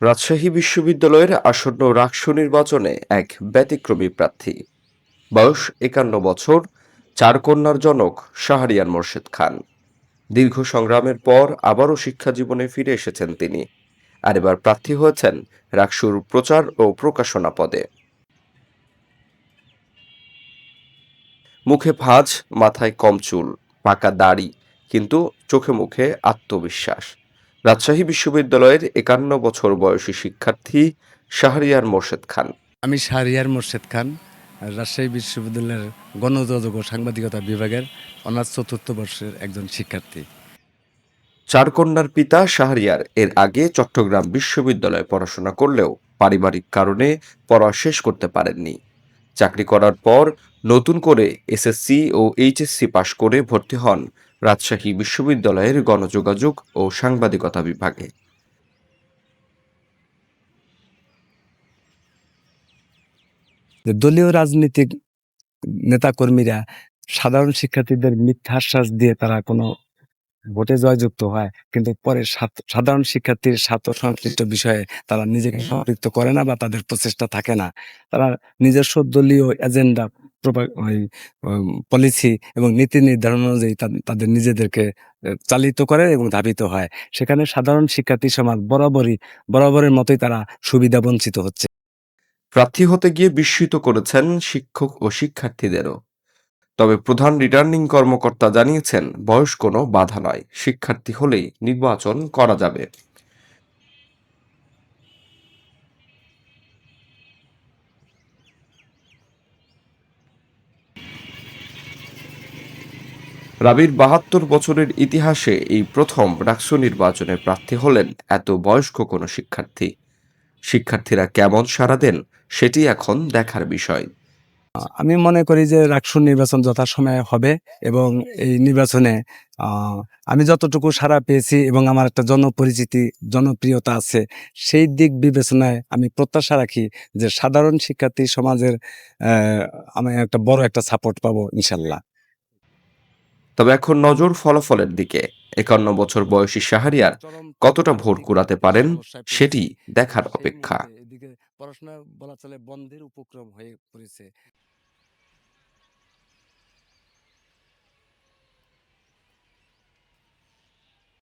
রাজশাহী বিশ্ববিদ্যালয়ের আসন্ন রাকসু নির্বাচনে এক ব্যতিক্রমী প্রার্থী। বয়স একান্ন বছর, চার কন্যার জনক শাহরিয়ার মোর্শেদ খান। দীর্ঘ সংগ্রামের পর আবারও শিক্ষা জীবনে ফিরে এসেছেন তিনি। আর এবার প্রার্থী হয়েছেন রাকসুর প্রচার ও প্রকাশনা পদে। মুখে ভাঁজ, মাথায় কম চুল, পাকা দাড়ি, কিন্তু চোখে মুখে আত্মবিশ্বাস। রাজশাহী বিশ্ববিদ্যালয়ের একান্ন বছর বয়সী শিক্ষার্থী শাহরিয়ার মোর্শেদ খান। আমি শাহরিয়ার মোর্শেদ খান রাজশাহী বিশ্ববিদ্যালয়ের গণযোগাযোগ ও সাংবাদিকতা বিভাগের অনার্স চতুর্থ বর্ষের একজন শিক্ষার্থী। চার কন্যার পিতা শাহরিয়ার এর আগে চট্টগ্রাম বিশ্ববিদ্যালয়ে পড়াশোনা করলেও পারিবারিক কারণে পড়া শেষ করতে পারেননি। চাকরি করার পর নতুন করে এসএসসি ও এইচএসসি পাশ করে ভর্তি হন রাজশাহী বিশ্ববিদ্যালয়ের গণযোগাযোগ ও সাংবাদিকতা বিভাগে। দলীয় রাজনীতিক নেতাকর্মীরা সাধারণ শিক্ষার্থীদের মিথ্যা আশ্বাস দিয়ে তারা কোনো ভোটে জয়যুক্ত হয়। কিন্তু পরে সাধারণ শিক্ষার্থীর স্বার্থ সংশ্লিষ্ট বিষয়ে তারা নিজেকে সম্পৃক্ত করে না বা তাদের প্রচেষ্টা থাকে না। তারা নিজস্ব দলীয় এজেন্ডা পলিসি এবং নীতি নির্ধারণ অনুযায়ী তাদের নিজেদেরকে চালিত করে এবং ধাবিত হয়। সেখানে সাধারণ শিক্ষার্থী সমাজ বরাবরই, বরাবরের মতোই তারা সুবিধা বঞ্চিত হচ্ছে। প্রার্থী হতে গিয়ে বিস্মিত করেছেন শিক্ষক ও শিক্ষার্থীদেরও। তবে প্রধান রিটার্নিং কর্মকর্তা জানিয়েছেন, বয়স কোনো বাধা নয়, শিক্ষার্থী হলেই নির্বাচন করা যাবে। রাবির বাহাত্তর বছরের ইতিহাসে এই প্রথম ডাকসু নির্বাচনে প্রার্থী হলেন এত বয়স্ক কোনো শিক্ষার্থী। শিক্ষার্থীরা কেমন সাড়া দেন, সেটি এখন দেখার বিষয়। আমি মনে করি যে রাকসুর নির্বাচন যথাসময়ে হবে এবং এই নির্বাচনে আমি যতটুকু সাড়া পেয়েছি এবং আমার একটা জনপরিচিতি জনপ্রিয়তা আছে সেই দিক বিবেচনায় আমি প্রত্যাশা রাখি যে সাধারণ শিক্ষার্থী সমাজের আমি একটা বড় একটা সাপোর্ট পাবো ইনশাল্লাহ। তবে এখন নজর ফলাফলের দিকে। একান্ন বছর বয়সী শাহরিয়ার কতটা ভোট কুড়াতে পারেন সেটি দেখার অপেক্ষা। পড়াশোনা বলা চলে বন্ধের উপক্রম হয়ে পড়েছে।